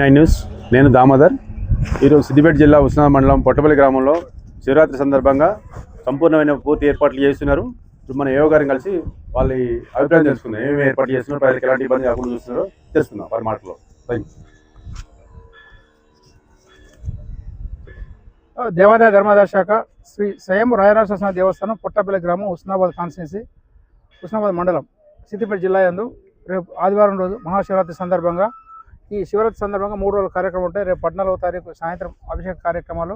Nine news నేను దామోదర్. ఈరోజు సిద్దిపేట జిల్లా ఉస్నా మండలం పొట్టపల్లి గ్రామంలో శివరాత్రి సందర్భంగా సంపూర్ణమైన పూర్తి ఏర్పాట్లు చేస్తున్నారు. ఇప్పుడు మన ఏవో గారిని కలిసి వాళ్ళ అభిప్రాయం తెలుసుకుందాం. ఏమేమి ఏర్పాటు చేస్తున్నారు ప్రజలకు ఎలాంటి ఇబ్బంది కాకుండా చూస్తున్నారో తెలుసుకుందాం వారి మాటలో థ్యాంక్ దేవాదాయ ధర్మాదాయ శాఖ శ్రీ స్వయం రాయరాజ దేవస్థానం పుట్టపల్లి గ్రామం ఉస్నాబాద్ కాన్స్టిట్యున్సీ ఉస్నాబాద్ మండలం సిద్దిపేట జిల్లా యందు రేపు ఆదివారం రోజు మహాశివరాత్రి సందర్భంగా ఈ శివరాత్రి సందర్భంగా మూడు రోజుల కార్యక్రమం ఉంటాయి. రేపు పద్నాలుగో తారీఖు సాయంత్రం అభిషేక కార్యక్రమాలు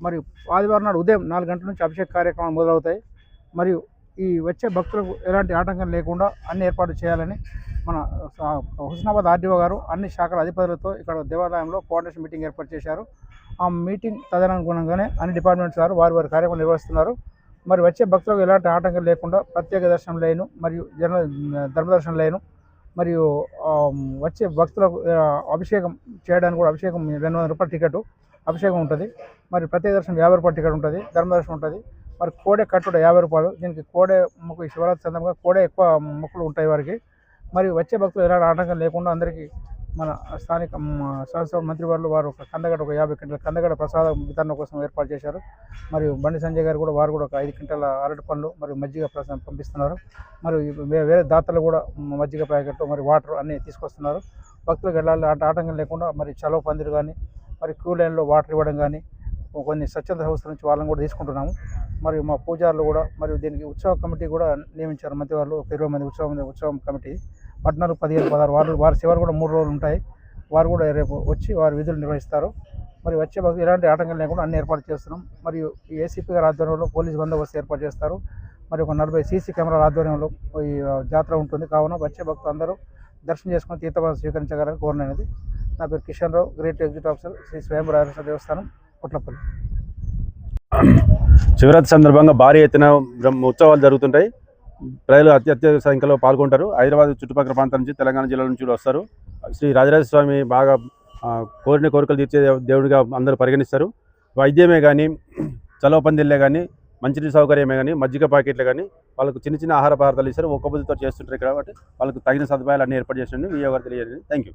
మరియు ఆదివారం నాడు ఉదయం నాలుగు గంటల నుంచి అభిషేక కార్యక్రమాలు మొదలవుతాయి. మరియు ఈ వచ్చే భక్తులకు ఎలాంటి ఆటంకం లేకుండా అన్ని ఏర్పాటు చేయాలని మన హుస్నాబాద్ ఆర్డీఓ గారు అన్ని శాఖల అధిపతులతో ఇక్కడ దేవాలయంలో కోఆర్డినేషన్ మీటింగ్ ఏర్పాటు చేశారు. ఆ మీటింగ్ తదనుగుణంగానే అన్ని డిపార్ట్మెంట్స్ వారు వారి వారి కార్యక్రమం నిర్వహిస్తున్నారు. మరి వచ్చే భక్తులకు ఎలాంటి ఆటంకం లేకుండా ప్రత్యేక దర్శనం లేను మరియు జన ధర్మదర్శనం లేను మరియు వచ్చే భక్తులకు అభిషేకం చేయడానికి కూడా అభిషేకం రెండు వందల రూపాయల టికెట్ అభిషేకం ఉంటుంది. మరి ప్రత్యేక దర్శనం యాభై రూపాయల టికెట్ ఉంటుంది. ధర్మదర్శనం ఉంటుంది. మరి కోడే కట్టుడు యాభై రూపాయలు. దీనికి కోడే మొక్కు ఈ శివరాత్రి సందర్భంగా కోడే ఎక్కువ మొక్కులు ఉంటాయి వారికి. మరి వచ్చే భక్తులు ఎలాంటి ఆటంకం లేకుండా అందరికీ మన స్థానిక శాసనసభ మంత్రివర్లు వారు ఒక కందగడ ఒక యాభై క్వింటల కందగడ ప్రసాద వితరణ కోసం ఏర్పాటు చేశారు. మరియు బండి సంజయ్ గారు కూడా వారు కూడా ఒక ఐదు క్వింటల అరటి పండ్లు మరియు మజ్జిగ ప్రసాదం పంపిస్తున్నారు. మరియు వేరే దాతలు కూడా మజ్జిగ ప్యాకెట్ మరి వాటర్ అన్నీ తీసుకొస్తున్నారు. భక్తులకు వెళ్ళాలి ఆట ఆటంకం లేకుండా మరి చలవ పందిరు కానీ మరి క్యూ లైన్లో వాటర్ ఇవ్వడం కానీ కొన్ని స్వచ్ఛంద సంస్థల నుంచి వాళ్ళని కూడా తీసుకుంటున్నాము. మరియు మా పూజారులు కూడా మరియు దీనికి ఉత్సవ కమిటీ కూడా నియమించారు మంత్రి వాళ్ళు ఒక ఇరవై మంది ఉత్సవం ఉత్సవం కమిటీ. పద్నాలుగు పదిహేను పదహారు వారు వారి చివరి కూడా మూడు రోజులు ఉంటాయి. వారు కూడా రేపు వచ్చి వారి విధులు నిర్వహిస్తారు. మరి వచ్చే భక్తులు ఎలాంటి ఆటంకం లేకుండా అన్ని ఏర్పాటు చేస్తున్నాం. మరియు ఏసీపీ గారి ఆధ్వర్యంలో పోలీస్ బందోబస్తు ఏర్పాటు చేస్తారు. మరి ఒక నలభై సీసీ కెమెరాల ఆధ్వర్యంలో ఈ జాతర ఉంటుంది. కావున వచ్చే భక్తులు అందరూ దర్శనం చేసుకుని తీర్థపాదం స్వీకరించగలని కోరనేది నా పేరు Kishan Rao grade executive officer Shri స్వయం దేవస్థానం పుట్లపల్లి. శివరాత్రి సందర్భంగా భారీ ఎత్తున ఉత్సవాలు జరుగుతుంటాయి. ప్రజలు అతి అత్యధిక సంఖ్యలో పాల్గొంటారు. హైదరాబాద్ చుట్టుపక్కల ప్రాంతం నుంచి తెలంగాణ జిల్లా నుంచి వస్తారు. శ్రీ రాజరాజ స్వామి బాగా కోరిన కోరికలు తీర్చే దేవుడిగా అందరూ పరిగణిస్తారు. వైద్యమే కానీ చలవ పందిళ్ళే కానీ మంచినీటి సౌకర్యమే కానీ మజ్జిగ ప్యాకెట్లు కానీ వాళ్ళకు చిన్న చిన్న ఆహార పదార్థాలు ఇస్తారు. ఒక్క బుద్ధితో చేస్తుంటారు ఇక్కడ కాబట్టి వాళ్ళకు తగిన సదుపాయాలు అన్ని ఏర్పాటు చేస్తుంది మీ ఎవరు తెలియజేయండి థ్యాంక్ యూ